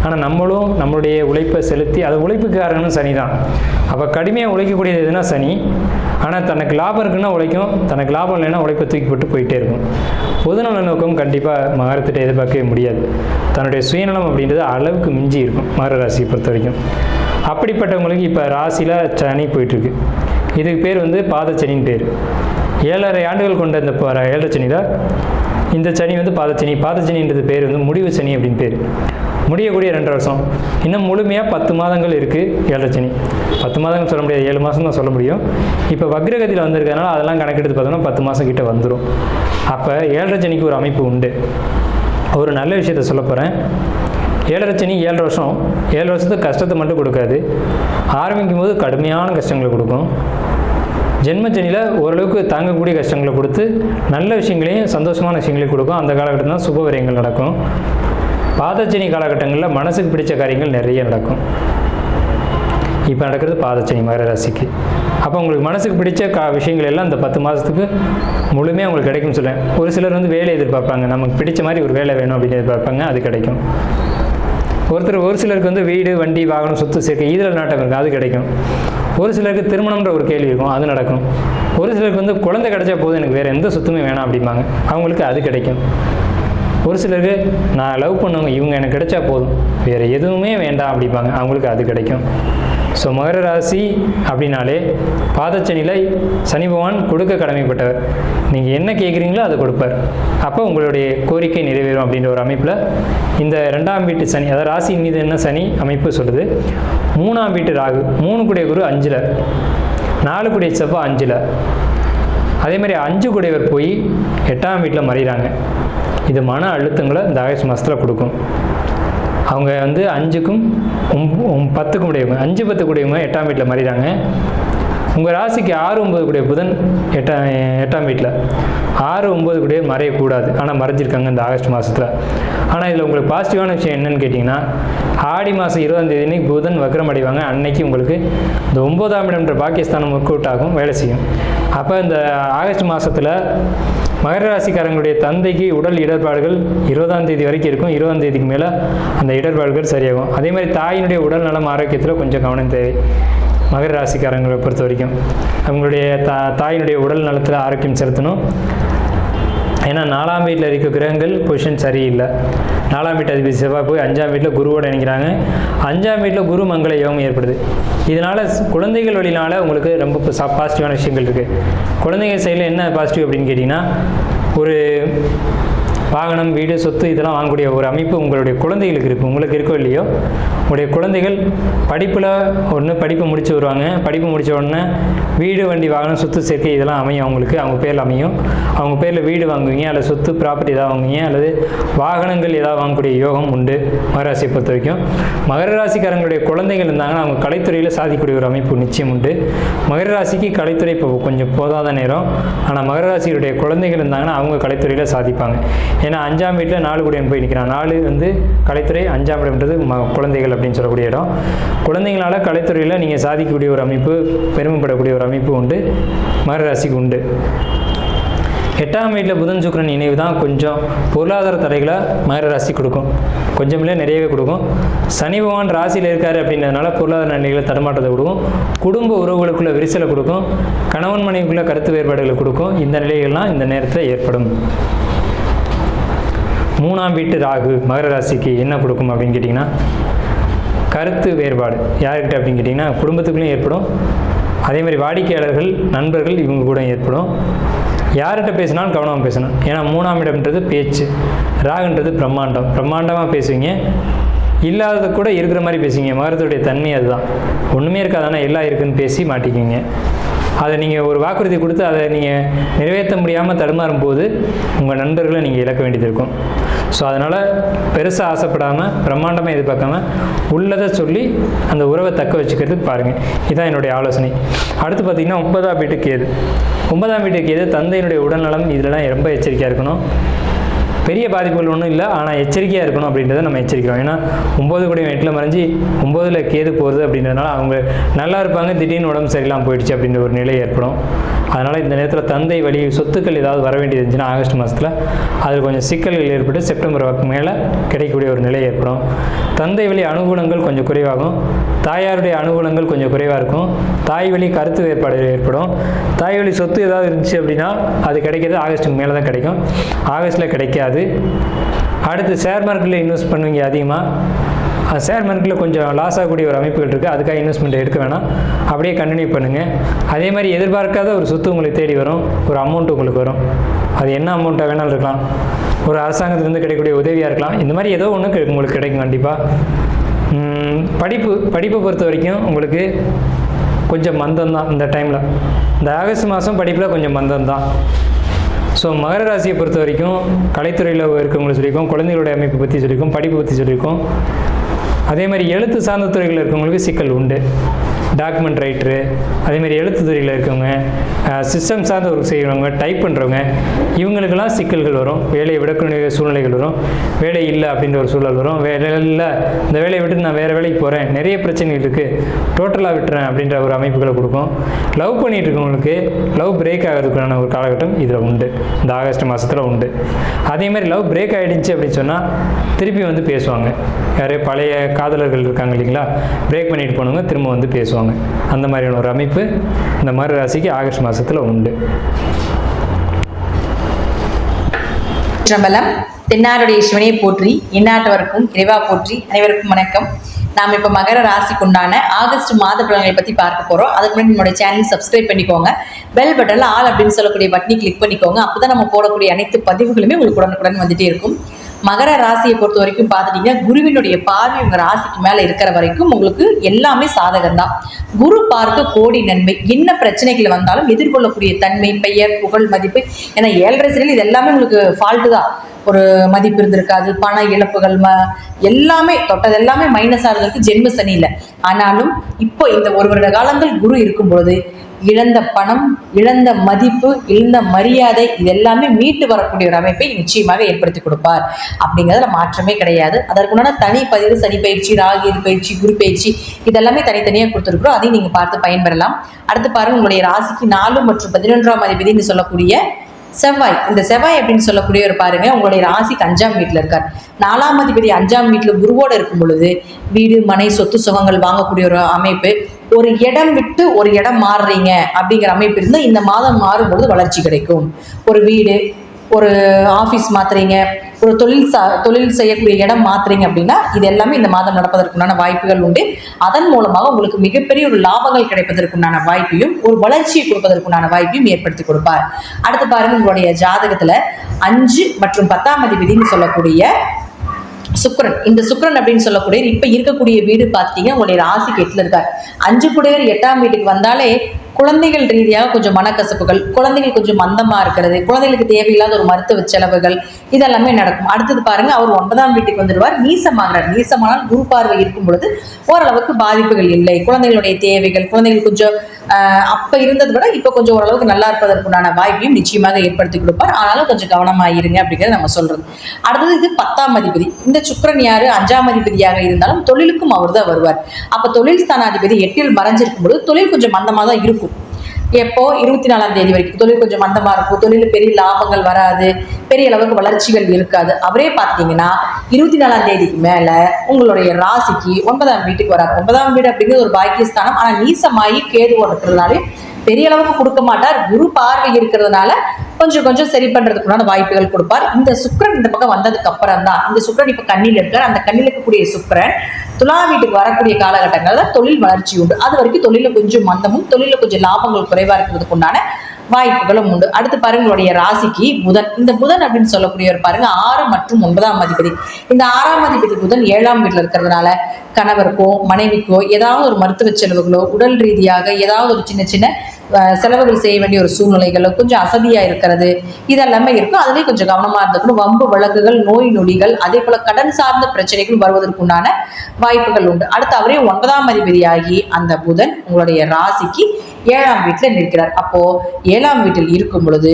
ஆனால் நம்மளும் நம்மளுடைய உழைப்பை செலுத்தி அது உழைப்பு காரணம் சனி தான் அப்போ கடுமையாக உழைக்கக்கூடியது எதுனா சனி. ஆனால் தனக்கு லாபம் இருக்குன்னா உழைக்கும் தனக்கு லாபம் இல்லைன்னா உழைப்பை தூக்கி போட்டு போயிட்டே இருக்கும். பொதுநல நோக்கம் கண்டிப்பாக மகரத்திட்ட எதிர்பார்க்கவே முடியாது. தன்னுடைய சுயநலம் அப்படின்றது அளவுக்கு மிஞ்சி இருக்கும் மகர ராசியை பொறுத்த வரைக்கும் அப்படிப்பட்டவங்களுக்கு இப்போ ராசியில் சனி போயிட்டுருக்கு இதுக்கு பேர் வந்து பாதச்சனின்னு பேர். ஏழரை ஆண்டுகள் கொண்ட இந்த ஏழரை சனி தான். இந்த சனி வந்து பாதச்சனி பாதச்சனின்றது பேர் வந்து முடிவு சனி அப்படின்னு பேர். முடியக்கூடிய ரெண்டு வருஷம். இன்னும் முழுமையாக பத்து மாதங்கள் இருக்குது ஏழரை சனி. பத்து மாதங்கள் சொல்ல முடியாது. ஏழு மாதம் தான் சொல்ல முடியும். இப்போ வக்ரகதியில் வந்திருக்கிறதுனால அதெல்லாம் கணக்கெடுத்து பார்த்தோம்னா பத்து மாதம் கிட்ட வந்துடும் அப்போ ஏழரை சனிக்கு ஒரு அமைப்பு உண்டு. ஒரு நல்ல விஷயத்த சொல்ல போகிறேன் ஏழரை சனி ஏழு வருஷம். ஏழு வருஷத்துக்கு கஷ்டத்தை மட்டும் கொடுக்காது. ஆரம்பிக்கும் போது கடுமையான கஷ்டங்களை கொடுக்கும். ஜென்மச்சனியில் ஓரளவுக்கு தாங்கக்கூடிய கஷ்டங்களை கொடுத்து நல்ல விஷயங்களையும் சந்தோஷமான விஷயங்களையும் கொடுக்கும். அந்த காலகட்டம் தான் சுப விரயங்கள் நடக்கும். பாதச்சனி காலகட்டங்களில் மனசுக்கு பிடிச்ச காரியங்கள் நிறைய நடக்கும். இப்போ நடக்கிறது பாதச்சனி மகர ராசிக்கு. அப்போ உங்களுக்கு மனசுக்கு பிடிச்ச கா விஷயங்கள் எல்லாம் இந்த பத்து மாதத்துக்கு முழுமையாக உங்களுக்கு கிடைக்கும்னு சொல்லுவேன் ஒரு சிலர் வந்து வேலை எதிர்பார்ப்பாங்க. நமக்கு பிடிச்ச மாதிரி ஒரு வேலை வேணும் அப்படின்னு எதிர்பார்ப்பாங்க. அது கிடைக்கும். ஒருத்தர் ஒரு சிலருக்கு வந்து வீடு வண்டி வாகனம் சொத்து சேர்க்கை இதில் நாட்டம் இருக்கும் அது கிடைக்கும். ஒரு சிலருக்கு திருமணம்ன்ற ஒரு கேள்வி இருக்கும் அது நடக்கும். ஒரு சிலருக்கு வந்து குழந்தை கிடைச்சா போதும் எனக்கு வேறு எந்த சொத்துமே வேணாம் அப்படிம்பாங்க. அவங்களுக்கு அது கிடைக்கும். ஒரு சிலருக்கு நான் லவ் பண்ணவங்க இவங்க எனக்கு கிடைச்சா போதும். வேறு எதுவுமே வேண்டாம் அப்படிப்பாங்க அவங்களுக்கு அது கிடைக்கும். ஸோ மகர ராசி அப்படின்னாலே பாதச்சனியில் சனி பகவான் கொடுக்க கடமைப்பட்டவர். நீங்கள் என்ன கேட்குறீங்களோ அதை கொடுப்பார். அப்போ உங்களுடைய கோரிக்கை நிறைவேறும் அப்படின்ற ஒரு அமைப்பில் இந்த ரெண்டாம் வீட்டு சனி அதாவது ராசியின் மீது என்ன சனி அமைப்பு சொல்லுது? மூணாம் வீட்டு ராகு மூணு கூடிய குரு அஞ்சில். நாலு கூடிய செவ்வாய் அஞ்சில். அதே மாதிரி அஞ்சு கூடையவர் போய் எட்டாம் வீட்டில் மறைகிறாங்க இது மன அழுத்தங்களை இந்த ஆகஸ்ட் மாதத்தில் கொடுக்கும். அவங்க வந்து அஞ்சுக்கும் பத்துக்கும் உடையவங்க அஞ்சு பத்து கூடியவங்க எட்டாம் வீட்டில் மாறிடுறாங்க. உங்கள் ராசிக்கு ஆறு ஒன்பது கூடிய புதன் எட்டாம் எட்டாம் வீட்டில். ஆறு ஒம்பது கூடிய மறையக்கூடாது. ஆனால் மறைஞ்சிருக்காங்க இந்த ஆகஸ்ட் மாதத்தில் ஆனால் இதில் உங்களுக்கு பாசிட்டிவான விஷயம் என்னன்னு கேட்டிங்கன்னா ஆடி மாதம் இருபதாம் தேதி புதன் வக்ரம் அடைவாங்க. அன்னைக்கு உங்களுக்கு இந்த ஒன்பதாம் இடம்ன்ற பாகிஸ்தானம் ஒர்க் அவுட் ஆகும் வேலை செய்யும். அப்போ இந்த ஆகஸ்ட் மாதத்தில் மகர ராசிக்காரங்களுடைய தந்தைக்கு உடல் இடர்பாடுகள் இருபதாம் தேதி வரைக்கும் இருக்கும். இருபதாம் தேதிக்கு மேலே அந்த இடர்பாடுகள் சரியாகும். அதே மாதிரி தாயினுடைய உடல் நலம் ஆரோக்கியத்தில் கொஞ்சம் கவனம் தேவை. மகர ராசிக்காரங்களை பொறுத்த வரைக்கும் அவங்களுடைய தா தாயினுடைய உடல் நலத்தில் ஆரோக்கியம் செலுத்தணும். ஏன்னா நாலாம் வீட்டில் இருக்க கிரகங்கள் பொசிஷன் சரியில்லை. நாலாம் வீட்டு அதிபதி செவ்வாய் போய் அஞ்சாம் வீட்டில் குருவோடு இணைக்கிறாங்க. அஞ்சாம் வீட்டில் குரு மங்கள யோகம் ஏற்படுது. இதனால் குழந்தைகள் வழினால் உங்களுக்கு ரொம்ப பாசிட்டிவான விஷயங்கள் இருக்குது குழந்தைகள் சைடில் என்ன பாசிட்டிவ் அப்படின்னு கேட்டிங்கன்னா ஒரு வாகனம் வீடு சொத்து இதெல்லாம் வாங்கக்கூடிய ஒரு அமைப்பு உங்களுடைய குழந்தைகளுக்கு இருக்குது உங்களுக்கு இருக்கோ இல்லையோ? உங்களுடைய குழந்தைகள் படிப்பில் ஒன்று படிப்பு முடிச்சு வருவாங்க. படிப்பு முடித்த உடனே வீடு வண்டி வாகனம் சொத்து சேர்க்கை இதெல்லாம் அமையும். அவங்களுக்கு அவங்க பேரில் அமையும். அவங்க பேரில் வீடு வாங்குவீங்க. அல்லது சொத்து ப்ராப்பர்ட்டி ஏதாவது வாங்குவீங்க. அல்லது வாகனங்கள் ஏதாவது வாங்கக்கூடிய யோகம் உண்டு. மகராசியை பொறுத்த வரைக்கும். மகர ராசிக்காரங்களுடைய குழந்தைகள் இருந்தாங்கன்னா அவங்க கலைத்துறையில் சாதிக்கக்கூடிய ஒரு அமைப்பு நிச்சயம் உண்டு. மகர ராசிக்கு கலைத்துறை இப்போ கொஞ்சம் போதாத நேரம். ஆனால் மகர ராசியுடைய குழந்தைகள் இருந்தாங்கன்னா அவங்க கலைத்துறையில் சாதிப்பாங்க. ஏன்னா அஞ்சாம் வீட்டில் நாலு குடியன் போய் நிற்கிறான் நாலு வந்து கலைத்துறை அஞ்சாம் இடம்ன்றது ம குழந்தைகள் அப்படின்னு சொல்லக்கூடிய இடம். குழந்தைங்களால் கலைத்துறையில் நீங்கள் சாதிக்கக்கூடிய ஒரு அமைப்பு பெருமைப்படக்கூடிய ஒரு அமைப்பு உண்டு. மகர ராசிக்கு உண்டு. எட்டாம் வீட்டில் புதன் சுக்கிரன் இணைவு தான் கொஞ்சம் பொருளாதார தடைகளை மகர ராசி கொடுக்கும். கொஞ்சம் இல்லை நிறையவே கொடுக்கும். சனி பகவான் ராசியில் இருக்காரு அப்படின்றதுனால பொருளாதார நிலைகளை தடுமாற்றத்தை கொடுக்கும் குடும்ப உறவுகளுக்குள்ள விரிசலை கொடுக்கும். கணவன் மனைவிக்குள்ள கருத்து வேறுபாடுகளை கொடுக்கும். இந்த நிலைகள்லாம் இந்த நேரத்தில் ஏற்படும். மூணாம் வீட்டு ராகு மகர ராசிக்கு என்ன கொடுக்கும் அப்படின்னு கேட்டிங்கன்னா கருத்து வேறுபாடு. யார்கிட்ட அப்படின்னு கேட்டிங்கன்னா குடும்பத்துக்குள்ளேயும் ஏற்படும். அதே மாதிரி வாடிக்கையாளர்கள் நண்பர்கள் இவங்க கூட ஏற்படும். யார்கிட்ட பேசினாலும் கவனமாக பேசணும். ஏன்னா மூணாம் இடம்ன்றது பேச்சு. ராகுன்றது பிரம்மாண்டம். பிரம்மாண்டமாக பேசுவீங்க. இல்லாதது கூட இருக்கிற மாதிரி பேசுவீங்க. மகரத்துடைய தன்மை அதுதான். ஒன்றுமே இருக்காது. ஆனால் எல்லாம் இருக்குன்னு பேசி மாட்டிக்குவீங்க. அதை நீங்கள் ஒரு வாக்குறுதி கொடுத்து அதை நீங்கள் நிறைவேற்ற முடியாமல் தடுமாறும் போது உங்கள் நண்பர்களை நீங்கள் இழக்க வேண்டியது இருக்கும். ஸோ அதனால் பெருசாக ஆசைப்படாமல் பிரம்மாண்டமாக எதிர்பார்க்காம உள்ளதை சொல்லி அந்த உறவை தக்க வச்சுக்கிறதுக்கு பாருங்கள் இதுதான் என்னுடைய ஆலோசனை. அடுத்து பார்த்திங்கன்னா ஒன்பதாம் வீட்டுக்கு ஏது ஒன்பதாம் வீட்டுக்கு ஏது தந்தையினுடைய உடல்நலம் இதிலலாம் ரொம்ப எச்சரிக்கையாக இருக்கணும். பெரிய பாதிப்புகள் ஒன்றும் இல்லை ஆனால் எச்சரிக்கையாக இருக்கணும் அப்படின்றத நம்ம எச்சரிக்கிறோம். ஏன்னா ஒம்பது கூட எட்டில் மறைஞ்சி ஒம்பதில் கேது போகிறது அப்படின்றதுனால அவங்க நல்லா இருப்பாங்க திடீர்னு உடம்பு சரியில்லாமல் போயிடுச்சு அப்படின்ற ஒரு நிலை ஏற்படும். அதனால் இந்த நேரத்தில் தந்தை வழி சொத்துக்கள் ஏதாவது வர வேண்டியது இருந்துச்சுன்னா ஆகஸ்ட் மாதத்தில் அதில் கொஞ்சம் சிக்கல்கள் ஏற்பட்டு செப்டம்பர் வாக்கு மேலே கிடைக்கக்கூடிய ஒரு நிலை ஏற்படும். தந்தை வழி அனுகூலங்கள் கொஞ்சம் குறைவாகும். தாயாருடைய அனுகூலங்கள் கொஞ்சம் குறைவாக இருக்கும். தாய் வழி கருத்து வேறுபாடு ஏற்படும். தாய் வழி சொத்து ஏதாவது இருந்துச்சு அப்படின்னா அது கிடைக்கிறது ஆகஸ்ட்டுக்கு மேலே தான் கிடைக்கும். ஆகஸ்ட்டில் கிடைக்காது. அடுத்து ஷேர் மார்க்கெட்டில் இன்வெஸ்ட் பண்ணுவீங்க அதிகமாக ஷேர் மார்க்கெட்டில் கொஞ்சம் லாஸ் ஆகக்கூடிய ஒரு அமைப்புகள் இருக்குது அதுக்காக இன்வெஸ்ட்மெண்ட் எடுக்க வேணாம். அப்படியே கண்டினியூ பண்ணுங்கள் அதே மாதிரி எதிர்பார்க்காத ஒரு சொத்து உங்களை தேடி வரும். ஒரு அமௌண்ட் உங்களுக்கு வரும். அது என்ன அமௌண்ட்டாக வேணாலும் இருக்கலாம். ஒரு அரசாங்கத்திலேருந்து கிடைக்கக்கூடிய உதவியாக இருக்கலாம். இந்த மாதிரி ஏதோ ஒன்று உங்களுக்கு கிடைக்கும் கண்டிப்பாக படிப்பு படிப்பை பொறுத்த வரைக்கும் உங்களுக்கு கொஞ்சம் மந்தம் தான் இந்த டைமில் இந்த ஆகஸ்ட் மாதம் படிப்பில் கொஞ்சம் மந்தம் தான் ஸோ மகர ராசியை பொறுத்த வரைக்கும் கலைத்துறையில் இருக்கவங்களை சொல்லியிருக்கோம். குழந்தைகளுடைய அமைப்பை பற்றி சொல்லியிருக்கோம். படிப்பை பற்றி சொல்லியிருக்கோம். அதே மாதிரி எழுத்து சார்ந்த துறைகளில் இருக்கவங்களுக்கு சிக்கல் உண்டு. டாக்குமெண்ட் ரைட்டரு அதேமாதிரி எழுத்து துறையில் இருக்கவங்க சிஸ்டம் சார்ந்த ஒர்க் செய்கிறவங்க டைப் பண்ணுறவங்க இவங்களுக்கெல்லாம் சிக்கல்கள் வரும். வேலையை விடக்கூடிய சூழ்நிலைகள் வரும். வேலை இல்லை அப்படின்ற ஒரு சூழல் வரும். வேலை இல்லை இந்த வேலையை விட்டு நான் வேறு வேலைக்கு போகிறேன் நிறைய பிரச்சனைகள் இருக்குது டோட்டலாக விட்டுறேன் அப்படின்ற ஒரு அமைப்புகளை கொடுக்கும். லவ் பண்ணிகிட்டு இருக்கவங்களுக்கு லவ் பிரேக் ஆகிறதுக்கான ஒரு காலகட்டம் இதில் உண்டு. இந்த ஆகஸ்ட் மாதத்தில் உண்டு. அதே மாதிரி லவ் பிரேக் ஆகிடுச்சு அப்படின்னு சொன்னால் திருப்பி வந்து பேசுவாங்க. யார் பழைய காதலர்கள் இருக்காங்க இல்லைங்களா? பிரேக் பண்ணிட்டு போனவங்க திரும்ப வந்து பேசுவாங்க. அந்த மாதிரியான ஒரு அமைப்பு இந்த மாதிரி ராசிக்கு ஆகஸ்ட் மாதத்தில் உண்டு. சிற்றம்பலம் தென்னாடுடைய சிவனையை போற்றி இந்நாட்டவருக்கும் இறைவா போற்றி அனைவருக்கும் வணக்கம். நாம் இப்போ மகர ராசிக்கு உண்டான ஆகஸ்ட் மாத பலன்களை பற்றி பார்க்க போகிறோம் அதுக்கு முன்னாடி நம்மளுடைய சேனல் சப்ஸ்கிரைப் பண்ணிக்கோங்க. பெல் பட்டனில் ஆல் அப்படின்னு சொல்லக்கூடிய பட்டனை கிளிக் பண்ணிக்கோங்க. அப்போ தான் நம்ம போடக்கூடிய அனைத்து பதிவுகளுமே உங்களுக்கு உடனுக்குடன் வந்துட்டே இருக்கும். மகர ராசியை பொறுத்த வரைக்கும் பார்த்துட்டீங்கன்னா குருவினுடைய பார்வை உங்கள் ராசிக்கு மேலே இருக்கிற வரைக்கும் உங்களுக்கு எல்லாமே சாதகம் தான் குரு பார்க்க கோடி நன்மை. என்ன பிரச்சனைகள் வந்தாலும் எதிர்கொள்ளக்கூடிய தன்மை பெயர் புகழ் மதிப்பு ஏன்னா ஏழரை சிறையில் இது எல்லாமே உங்களுக்கு ஃபால்ட்டு தான். ஒரு மதிப்பு இருந்திருக்காது பண இழப்புகள் ம எல்லாமே தொட்டது எல்லாமே மைனஸாக இருந்திருக்கு ஜென்ம சனியில். ஆனாலும் இப்போ இந்த ஒரு வருட காலங்கள் குரு இருக்கும் பொழுது இழந்த பணம் இழந்த மதிப்பு இழந்த மரியாதை இது எல்லாமே மீட்டு வரக்கூடிய ஒரு அமைப்பை நிச்சயமாக ஏற்படுத்தி கொடுப்பார். அப்படிங்கிறதுல மாற்றமே கிடையாது. அதற்குண்டான தனி பதிவு சனி பயிற்சி ராகியது பயிற்சி குரு பயிற்சி இதெல்லாமே தனித்தனியாக கொடுத்துருக்குறோம். அதையும் நீங்கள் பார்த்து பயன்பெறலாம். அடுத்து பாருங்க உங்களுடைய ராசிக்கு நாலு மற்றும் பதினொன்றாம் அதிபதினு சொல்லக்கூடிய செவ்வாய். இந்த செவ்வாய் அப்படின்னு சொல்லக்கூடியவர் பாருங்க உங்களுடைய ராசிக்கு அஞ்சாம் வீட்டில் இருக்கார். நாலாம் அதிபதி அஞ்சாம் வீட்டில் குருவோடு இருக்கும் பொழுது வீடு மனை சொத்து சுகங்கள் வாங்கக்கூடிய ஒரு அமைப்பு. ஒரு இடம் விட்டு ஒரு இடம் மாறுறீங்க அப்படிங்கிற அமைப்பு இருந்தால் இந்த மாதம் மாறும்பொழுது வளர்ச்சி கிடைக்கும். ஒரு வீடு ஒரு ஆஃபீஸ் மாத்துறீங்க ஒரு தொழில் சா தொழில் செய்யக்கூடிய இடம் மாத்துறீங்க அப்படின்னா இது எல்லாமே இந்த மாதம் நடப்பதற்குண்டான வாய்ப்புகள் உண்டு. அதன் மூலமாக உங்களுக்கு மிகப்பெரிய ஒரு லாபங்கள் கிடைப்பதற்குண்டான வாய்ப்பையும் ஒரு வளர்ச்சியை கொடுப்பதற்குண்டான வாய்ப்பையும் ஏற்படுத்தி கொடுப்பார். அடுத்து பாருங்க உங்களுடைய ஜாதகத்துல அஞ்சு மற்றும் பத்தாம் அதிபதினு சொல்லக்கூடிய சுக்ரன் இந்த சுக்ரன் அப்படின்னு சொல்லக்கூடிய இப்ப இருக்கக்கூடிய வீடு பார்த்தீங்கன்னா உங்களுடைய ராசிக்கு எட்டுல இருக்கார். அஞ்சு குடையர் எட்டாம் வீட்டுக்கு வந்தாலே குழந்தைகள் ரீதியாக கொஞ்சம் மனக்கசப்புகள் குழந்தைகள் கொஞ்சம் மந்தமா இருக்கிறது குழந்தைகளுக்கு தேவையில்லாத ஒரு மருத்துவ செலவுகள் இதெல்லாமே நடக்கும். அடுத்தது பாருங்க அவர் ஒன்பதாம் வீட்டுக்கு வந்துடுவார். நீசமாகிறார் நீசமானால் குரு பார்வை இருக்கும் பொழுது ஓரளவுக்கு பாதிப்புகள் இல்லை. குழந்தைகளுடைய தேவைகள் குழந்தைகள் கொஞ்சம் அப்போ அப்ப இருந்ததை விட இப்போ கொஞ்சம் ஓரளவுக்கு நல்லா இருப்பதற்குண்டான வாய்ப்பையும் நிச்சயமாக ஏற்படுத்தி கொடுப்பார். ஆனாலும் கொஞ்சம் கவனமாக இருங்க அப்படிங்கிறத நம்ம சொல்றது. அடுத்தது இது பத்தாம் அதிபதி. இந்த சுக்கரன் யாரு? அஞ்சாம் அதிபதியாக இருந்தாலும் தொழிலுக்கும் அவர் தான் வருவார். அப்ப தொழில் ஸ்தானாதிபதி எட்டில் மறைஞ்சிருக்கும் பொழுது தொழில் கொஞ்சம் மந்தமா தான் இருக்கும். எப்போ? இருபத்தி நாலாம் தேதி வரைக்கும். தொழில் கொஞ்சம் மந்தமா இருக்கும். தொழில் பெரிய லாபங்கள் வராது. பெரிய அளவுக்கு வளர்ச்சிகள் இருக்காது. அவரே பார்த்தீங்கன்னா இருபத்தி நாலாம் தேதிக்கு மேல உங்களுடைய ராசிக்கு ஒன்பதாம் வீட்டுக்கு வராது ஒன்பதாம் வீடு அப்படிங்கிறது ஒரு பாக்கியஸ்தானம். ஆனா நீசமாயி கேது ஓட்டுறதுனாலே பெரிய அளவுக்கு கொடுக்க மாட்டார். குரு பார்வை இருக்கிறதுனால கொஞ்சம் கொஞ்சம் சரி பண்றதுக்குள்ளான வாய்ப்புகள் கொடுப்பார். இந்த சுக்கரன் இந்த பக்கம் வந்ததுக்கு அப்புறம் தான் இந்த சுக்கிரன் இப்ப கண்ணில் இருக்கார். அந்த கண்ணில் இருக்கக்கூடிய சுக்கரன் துலா வீட்டுக்கு வரக்கூடிய காலகட்டங்கள்ல தொழில் வளர்ச்சி உண்டு. அது வரைக்கும் தொழில கொஞ்சம் மந்தமும் தொழில கொஞ்சம் லாபங்கள் குறைவா இருக்கிறதுக்கு உண்டான வாய்ப்புகளும் உண்டு. அடுத்து பாருங்களுடைய ராசிக்கு புதன். இந்த புதன் அப்படின்னு சொல்லக்கூடியவர் பாருங்க ஆறு மற்றும் ஒன்பதாம் அதிபதி. இந்த ஆறாம் அதிபதி புதன் ஏழாம் வீட்டில் இருக்கிறதுனால கணவருக்கோ மனைவிக்கோ ஏதாவது ஒரு மருத்துவ செலவுகளோ உடல் ரீதியாக ஏதாவது ஒரு சின்ன சின்ன செலவுகள் செய்ய வேண்டிய ஒரு சூழ்நிலைகள் கொஞ்சம் அசதியா இருக்கிறது. இதெல்லாமே இருக்கும் அதுலேயும் கொஞ்சம் கவனமா இருந்துக்கணும். வம்பு வழக்குகள் நோய் நொடிகள் அதே போல கடன் சார்ந்த பிரச்சனைகள் வருவதற்குண்டான வாய்ப்புகள் உண்டு. அடுத்து அவரே ஒன்பதாம் அதிபதியாகி அந்த புதன் உங்களுடைய ராசிக்கு ஏழாம் வீட்டில் நிற்கிறார். அப்போது ஏழாம் வீட்டில் இருக்கும் பொழுது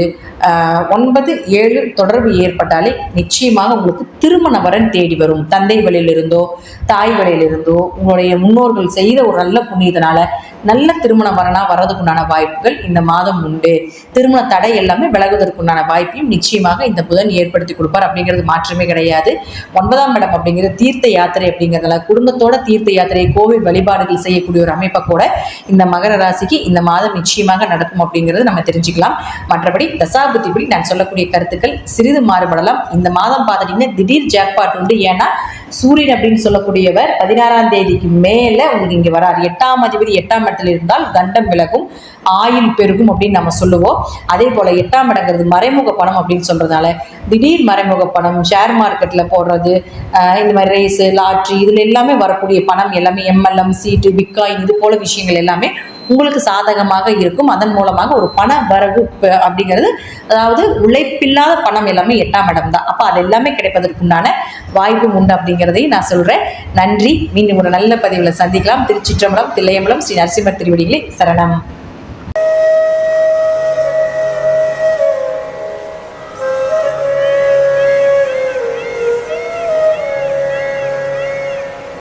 ஒன்பது ஏழு தொடர்பு ஏற்பட்டாலே நிச்சயமாக உங்களுக்கு திருமண வரன் தேடி வரும். தந்தை வழியிலிருந்தோ தாய் வழியிலிருந்தோ உங்களுடைய முன்னோர்கள் செய்த ஒரு நல்ல புண்ணியத்தினால நல்ல திருமண வரனாக வர்றதுக்குண்டான வாய்ப்புகள் இந்த மாதம் உண்டு. திருமண தடை எல்லாமே விலகுவதற்குண்டான வாய்ப்பையும் நிச்சயமாக இந்த புதன் ஏற்படுத்தி கொடுப்பார் அப்படிங்கிறது மாற்றமே கிடையாது. ஒன்பதாம் இடம் அப்படிங்கிறது தீர்த்த யாத்திரை அப்படிங்கிறதுனால குடும்பத்தோட தீர்த்த யாத்திரை கோவில் வழிபாடுகள் செய்யக்கூடிய ஒரு அமைப்பை கூட இந்த மகர ராசிக்கு இந்த மாதம் நிச்சயமாக நடக்கும் அப்படிங்கிறது நம்ம தெரிஞ்சுக்கலாம். மற்றபடி தசாபுத்திபடி நான் சொல்லக்கூடிய கருத்துக்கள் சிறிது மாறுபடலாம். இந்த மாதம் பார்த்துட்டீங்கன்னா திடீர் ஜாக்பாட் உண்டு. ஏன்னா சூரியன் அப்படின்னு சொல்லக்கூடியவர் பதினாறாம் தேதிக்கு மேல உங்களுக்கு இங்க வரார். எட்டாம் அதிபதி எட்டாம் இடத்துல இருந்தால் தண்டம் விலகும் ஆயுள் பெருகும் அப்படின்னு நம்ம சொல்லுவோம். அதே போல எட்டாம் இடங்கிறது மறைமுக பணம் அப்படின்னு சொல்றதுனால திடீர் மறைமுக பணம் ஷேர் மார்க்கெட்ல போடுறது இந்த மாதிரி ரேஸ் லாட்ரி இதுல எல்லாமே வரக்கூடிய பணம் எல்லாமே எம்எல்எம் சீட்டு பிட்காயின் இது போல விஷயங்கள் எல்லாமே உங்களுக்கு சாதகமாக இருக்கும். அதன் மூலமாக ஒரு பண வரவு அப்படிங்கிறது அதாவது உழைப்பில்லாத பணம் எல்லாமே எட்டாம் இடம் தான். அப்போ அது எல்லாமே கிடைப்பதற்குண்டான வாய்ப்பு உண்டு அப்படிங்கிறதையும் நான் சொல்கிறேன் நன்றி. மீண்டும் ஒரு நல்ல பதிவில் சந்திக்கலாம். திருச்சிற்றம்பலம் தில்லையம்பலம் ஸ்ரீ நரசிம்மர் திருவடிகளே சரணம்.